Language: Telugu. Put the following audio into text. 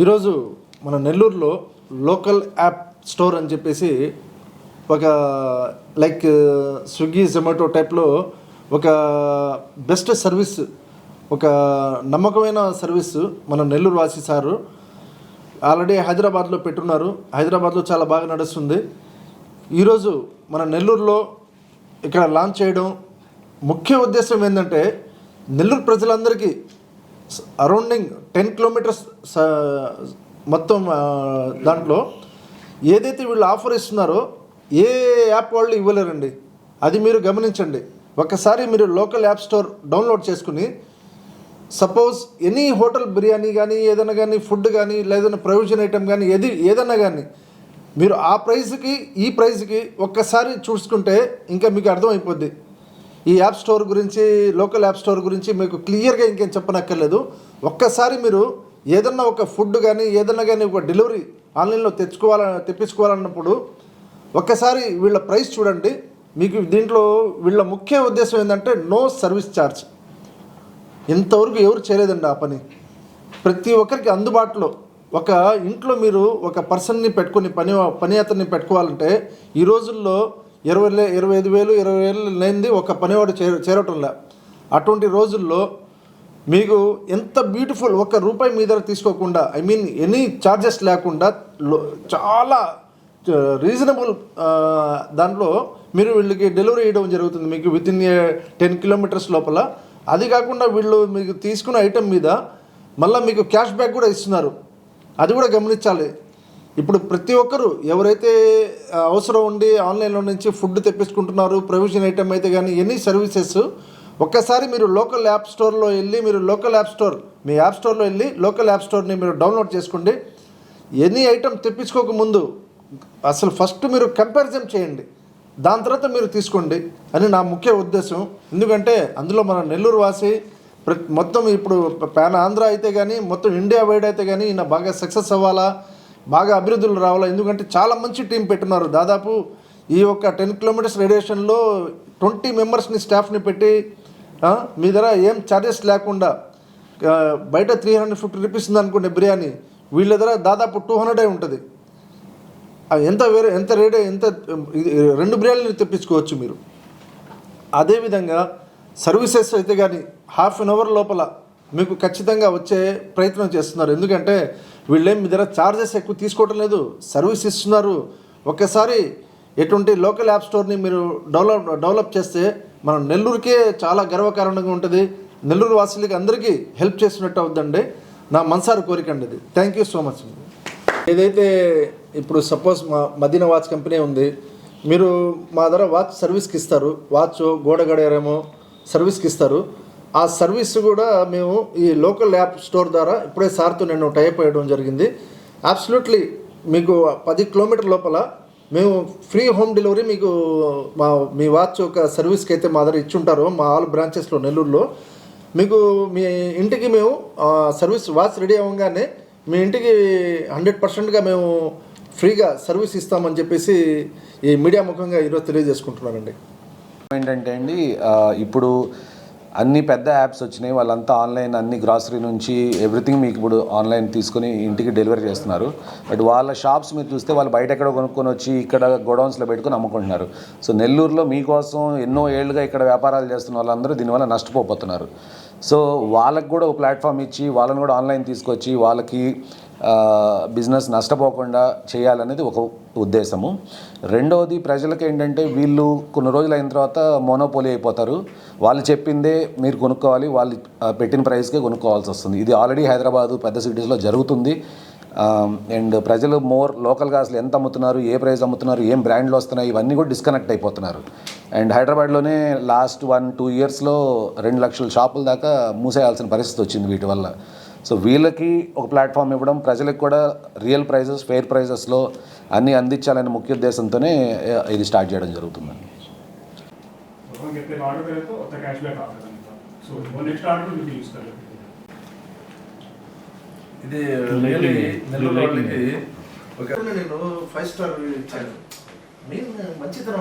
ఈరోజు మన నెల్లూరులో లోకల్ యాప్ స్టోర్ అని చెప్పేసి ఒక లైక్ స్విగ్గీ జొమాటో టైప్లో ఒక బెస్ట్ సర్వీస్ ఒక నమ్మకమైన సర్వీస్ మన నెల్లూరు వాసి సారు ఆల్రెడీ హైదరాబాద్లో పెట్టున్నారు. హైదరాబాద్లో చాలా బాగా నడుస్తుంది. ఈరోజు మన నెల్లూరులో ఇక్కడ లాంచ్ చేయడం ముఖ్య ఉద్దేశం ఏంటంటే నెల్లూరు ప్రజలందరికీ అరౌండింగ్ టెన్ కిలోమీటర్స్ మొత్తం దాంట్లో ఏదైతే వీళ్ళు ఆఫర్ ఇస్తున్నారో ఏ యాప్ వాళ్ళు ఇవ్వలేరండి. అది మీరు గమనించండి. ఒకసారి మీరు లోకల్ యాప్ స్టోర్ డౌన్లోడ్ చేసుకుని సపోజ్ ఎనీ హోటల్ బిర్యానీ కానీ ఏదైనా కానీ ఫుడ్ కానీ లేదన్నా ప్రొవిజన్ ఐటమ్ కానీ ఏది ఏదన్నా కానీ మీరు ఆ ప్రైస్కి ఈ ప్రైస్కి ఒక్కసారి చూసుకుంటే ఇంకా మీకు అర్థమైపోద్ది. ఈ యాప్ స్టోర్ గురించి లోకల్ యాప్ స్టోర్ గురించి మీకు క్లియర్గా ఇంకేం చెప్పనక్కర్లేదు. ఒక్కసారి మీరు ఏదన్నా ఒక ఫుడ్ కానీ ఏదన్నా కానీ ఒక డెలివరీ ఆన్లైన్లో తెచ్చుకోవాల తెప్పించుకోవాలన్నప్పుడు ఒక్కసారి వీళ్ళ ప్రైస్ చూడండి. మీకు దీంట్లో వీళ్ళ ముఖ్య ఉద్దేశం ఏంటంటే నో సర్వీస్ ఛార్జ్ ఇంతవరకు ఎవరు చేయలేదండి ఆ పని. ప్రతి ఒక్కరికి అందుబాటులో ఒక ఇంట్లో మీరు ఒక పర్సన్ని పెట్టుకుని పని పని అతన్ని పెట్టుకోవాలంటే ఈ రోజుల్లో ఇరవై ఇరవై ఐదు వేలు ఇరవై వేలు లేనిది ఒక పనివాడు చేర చేరటంలే అటువంటి రోజుల్లో మీకు ఎంత బ్యూటిఫుల్ ఒక రూపాయి మీ దగ్గర తీసుకోకుండా ఐ మీన్ ఎనీ ఛార్జెస్ లేకుండా చాలా రీజనబుల్ దాంట్లో మీరు వీళ్ళకి డెలివరీ చేయడం జరుగుతుంది. మీకు విత్ ఇన్ టెన్ కిలోమీటర్స్ లోపల. అది కాకుండా వీళ్ళు మీకు తీసుకున్న ఐటెం మీద మళ్ళీ మీకు క్యాష్ బ్యాక్ కూడా ఇస్తున్నారు. అది కూడా గమనించాలి. ఇప్పుడు ప్రతి ఒక్కరు ఎవరైతే అవసరం ఉండి ఆన్లైన్లో నుంచి ఫుడ్ తెప్పించుకుంటున్నారు ప్రొవిజన్ ఐటమ్ అయితే కానీ ఎనీ సర్వీసెస్ ఒక్కసారి మీరు లోకల్ యాప్ స్టోర్లో వెళ్ళి మీరు లోకల్ యాప్ స్టోర్ మీ యాప్ స్టోర్లో వెళ్ళి లోకల్ యాప్ స్టోర్ని మీరు డౌన్లోడ్ చేసుకోండి. ఎనీ ఐటమ్ తెప్పించుకోకముందు అసలు ఫస్ట్ మీరు కంపారిజన్ చేయండి. దాని తర్వాత మీరు తీసుకోండి అని నా ముఖ్య ఉద్దేశం. ఎందుకంటే అందులో మన నెల్లూరు వాసి ప్రతి మొత్తం ఇప్పుడు పాన్ ఆంధ్ర అయితే కానీ మొత్తం ఇండియా వైడ్ అయితే కానీ ఈయన బాగా సక్సెస్ అవ్వాలా బాగా అభివృద్ధులు రావాలి? ఎందుకంటే చాలా మంచి టీం పెట్టున్నారు. దాదాపు ఈ యొక్క టెన్ కిలోమీటర్స్ రేడియేషన్లో ట్వంటీ మెంబర్స్ని స్టాఫ్ని పెట్టి మీ దగ్గర ఏం ఛార్జెస్ లేకుండా బయట త్రీ హండ్రెడ్ ఫిఫ్టీ రూపీస్ ఉంది అనుకోండి బిర్యానీ వీళ్ళ దగ్గర దాదాపు టూ హండ్రెడే ఉంటుంది. ఎంత వేరే ఎంత రేట్ ఎంత రెండు బిర్యానీలు తెప్పించుకోవచ్చు మీరు. అదేవిధంగా సర్వీసెస్ అయితే కానీ హాఫ్ అన్ అవర్ లోపల మీకు ఖచ్చితంగా వచ్చే ప్రయత్నం చేస్తున్నారు. ఎందుకంటే వీళ్ళేం మీ దగ్గర ఛార్జెస్ ఎక్కువ తీసుకోవటం లేదు. సర్వీస్ ఇస్తున్నారు. ఒక్కసారి ఎటువంటి లోకల్ యాప్ స్టోర్ని మీరు డెవలప్ డెవలప్ చేస్తే మనం నెల్లూరుకే చాలా గర్వకారణంగా ఉంటుంది. నెల్లూరు వాసులకి అందరికీ హెల్ప్ చేసినట్టు అవుద్దండి నా మనసారి కోరిక అండి ఇది. థ్యాంక్ యూ సో మచ్ ఏదైతే ఇప్పుడు సపోజ్ మా మదీనా వాచ్ కంపెనీ ఉంది మీరు మా దగ్గర వాచ్ సర్వీస్కి ఇస్తారు. వాచ్ గోడ సర్వీస్కి ఇస్తారు. ఆ సర్వీస్ కూడా మేము ఈ లోకల్ యాప్ స్టోర్ ద్వారా ఇప్పుడే సార్తో నేను టైప్ అయ్యడం జరిగింది. అబ్సల్యూట్లీ మీకు పది కిలోమీటర్ లోపల మేము ఫ్రీ హోమ్ డెలివరీ మీకు మా మీ వాచ్ ఒక సర్వీస్కి అయితే మా దగ్గర ఇచ్చుంటారో మా ఆల్ బ్రాంచెస్లో నెల్లూరులో. మీకు మీ ఇంటికి మేము సర్వీస్ వాచ్ రెడీ అవ్వగానే మీ ఇంటికి హండ్రెడ్ పర్సెంట్గా మేము ఫ్రీగా సర్వీస్ ఇస్తామని చెప్పేసి ఈ మీడియా ముఖంగా ఈరోజు తెలియజేసుకుంటున్నానండి. ఏంటంటే అండి ఇప్పుడు అన్ని పెద్ద యాప్స్ వచ్చినాయి. వాళ్ళంతా ఆన్లైన్ అన్ని గ్రాసరీ నుంచి ఎవ్రీథింగ్ మీకు ఇప్పుడు ఆన్లైన్ తీసుకొని ఇంటికి డెలివరీ చేస్తున్నారు. బట్ వాళ్ళ షాప్స్ మీరు చూస్తే వాళ్ళు బయట ఎక్కడ కొనుక్కొని వచ్చి ఇక్కడ గోడౌన్స్లో పెట్టుకొని అమ్ముకుంటున్నారు. సో నెల్లూరులో మీకోసం ఎన్నో ఏళ్ళుగా ఇక్కడ వ్యాపారాలు చేస్తున్న వాళ్ళందరూ దీనివల్ల నష్టపోతున్నారు సో వాళ్ళకు కూడా ఒక ప్లాట్ఫామ్ ఇచ్చి వాళ్ళని కూడా ఆన్లైన్ తీసుకొచ్చి వాళ్ళకి బిజినెస్ నష్టపోకుండా చేయాలనేది ఒక ఉద్దేశము. రెండవది ప్రజలకు ఏంటంటే వీళ్ళు కొన్ని రోజులు అయిన తర్వాత మోనోపోలీ అయిపోతారు. వాళ్ళు చెప్పిందే మీరు కొనుక్కోవాలి వాళ్ళు పెట్టిన ప్రైస్కే కొనుక్కోవాల్సి వస్తుంది. ఇది ఆల్రెడీ హైదరాబాదు పెద్ద సిటీస్లో జరుగుతుంది. అండ్ ప్రజలు మోర్ లోకల్గా అసలు ఎంత అమ్ముతున్నారు ఏ ప్రైస్ అమ్ముతున్నారు ఏం బ్రాండ్లు వస్తున్నాయి ఇవన్నీ కూడా డిస్కనెక్ట్ అయిపోతున్నారు. అండ్ హైదరాబాద్లోనే లాస్ట్ వన్ టూ ఇయర్స్లో రెండు లక్షల షాపుల దాకా మూసేయాల్సిన పరిస్థితి వచ్చింది వీటి వల్ల. సో వీళ్ళకి ఒక ప్లాట్ఫామ్ ఇవ్వడం ప్రజలకు కూడా రియల్ ప్రైజెస్ ఫెయిర్ ప్రైజెస్లో అన్నీ అందించాలనే ముఖ్య ఉద్దేశంతోనే ఇది స్టార్ట్ చేయడం జరుగుతుందండి. ఇది నేను ఫైవ్ స్టార్ ఇచ్చాను. మంచితనం